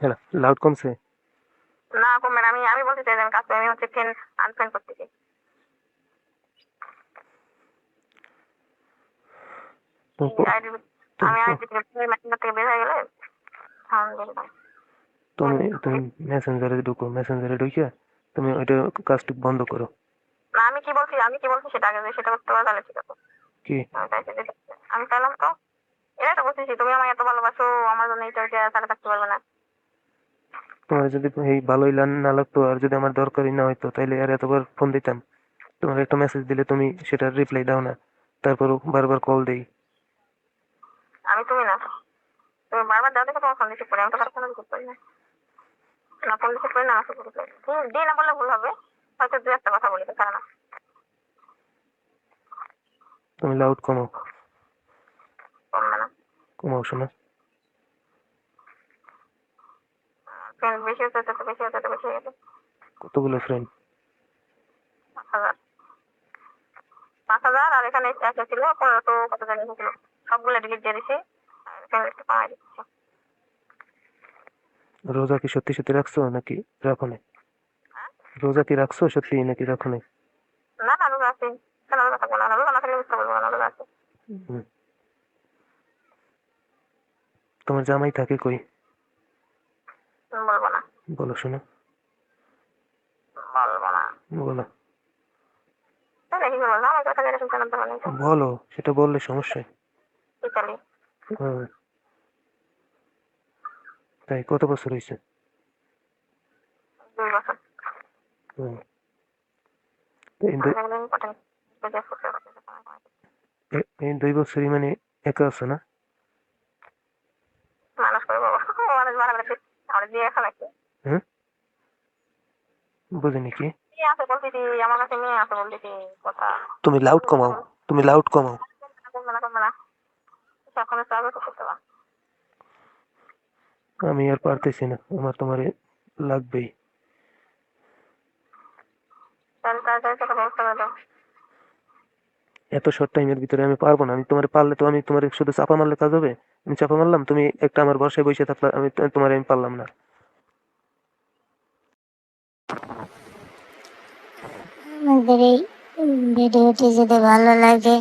হ্যাঁ লাউড কমছে? না কমবে না আমি আমি বলতে চাই আমি কাজ আমি হচ্ছে ফ্রেন্ড আনফ্রেন্ড আমি আইডি থেকে বের হয়ে গেলে দিয়ে দিলাম তুমি তুমি মেসেঞ্জারে ঢুকো মেসেঞ্জারে ঢুকে তুমি ওইটা কাজটি বন্ধ করো। না আমি কি বলছি আমি কি বলছি সেটা আগে সেটা করতে পারো তাহলে ঠিক আছে কি? আমি চাইলাম তো এটাই তো বলতেছি তুমি আমাকে এত ভালোবাসো আমার জন্য এটা ওইটা থাকতে পারবে না। তোমার যদি এই ভালোই লান- না লাগতো আর যদি আমার দরকারই না হইতো তাইলে আর এতবার ফোন দিতাম। তোমার একটা মেসেজ দিলে তুমি সেটার রিপ্লাই দাও না। তারপরও বারবার কল দেই। আমি তুমি না। তুমি বারবার দাও দেখে তোমার ফোন রিসিভ করি আমি তো ফোন রিসিভ করি না। না ফোন রিসিভ করি না রিপ্লাই দিই না বললে ভুল হবে। হয়তো দু একটা কথা বলি তারা না? তুমি লাউড কমাও। কমাও শোনা। ফ্রেন্ড বেশি হতে হতে বেশি হতে হতে বেশি হয়ে গেছে কতগুলো ফ্রেন্ড পাঁচ হাজার আর এখানে একটা ছিল পনেরোশো কত জানি ছিল সবগুলো ডিলিট দিয়ে দিছি আর একটু কমাই দিচ্ছি রোজা কি সত্যি সত্যি রাখছো নাকি রাখো নাই রোজা কি রাখছো সত্যি নাকি রাখো নাই না না রোজা আছে কেন রোজা থাকব না? রোজা না থাকলে বুঝতে পারব না রোজা আছে। তোমার জামাই থাকে কই? না বলো শোনো। বলো। বলো সেটা বললে সমস্যা হ্যাঁ। তাই কত বছর হয়েছে? দুই এই দুই- বছরই মানে একা আছো না? মানুষ করে বাবা মানুষ মারা গেছে আমার দিয়ে এখন বুঝিনি কি মেয়ে আছে বলতেছি আমার কাছে মেয়ে আছে বলতেছি কথা। তুমি লাউড কমাও তুমি লাউড কমাও। আমি আর পারতেছি না আমার তোমারে লাগবেই। এত শর্ট টাইমের ভিতরে আমি পারব না আমি তোমার পারলে তো আমি তোমার শুধু চাপা মারলে কাজ হবে? আমি চাপা মারলাম তুমি একটা আমার বর্ষায় বসে থাকলে আমি তোমার আমি পারলাম না। আমাদের এই ভিডিওটি যদি ভালো লাগে,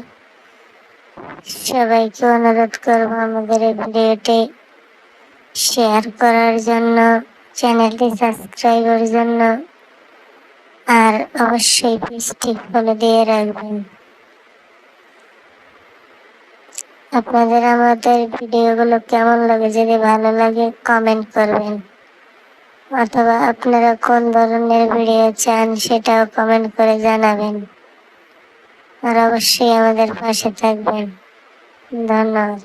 সবাইকে অনুরোধ করব আমাদের এই ভিডিওটি শেয়ার করার জন্য, চ্যানেলটি সাবস্ক্রাইবের জন্য, আর অবশ্যই পেজটি ফলো দিয়ে রাখবেন। আপনাদের আমাদের ভিডিওগুলো কেমন লাগে, যদি ভালো লাগে কমেন্ট করবেন। অথবা আপনারা কোন ধরনের ভিডিও চান সেটাও কমেন্ট করে জানাবেন। আর অবশ্যই আমাদের পাশে থাকবেন। ধন্যবাদ।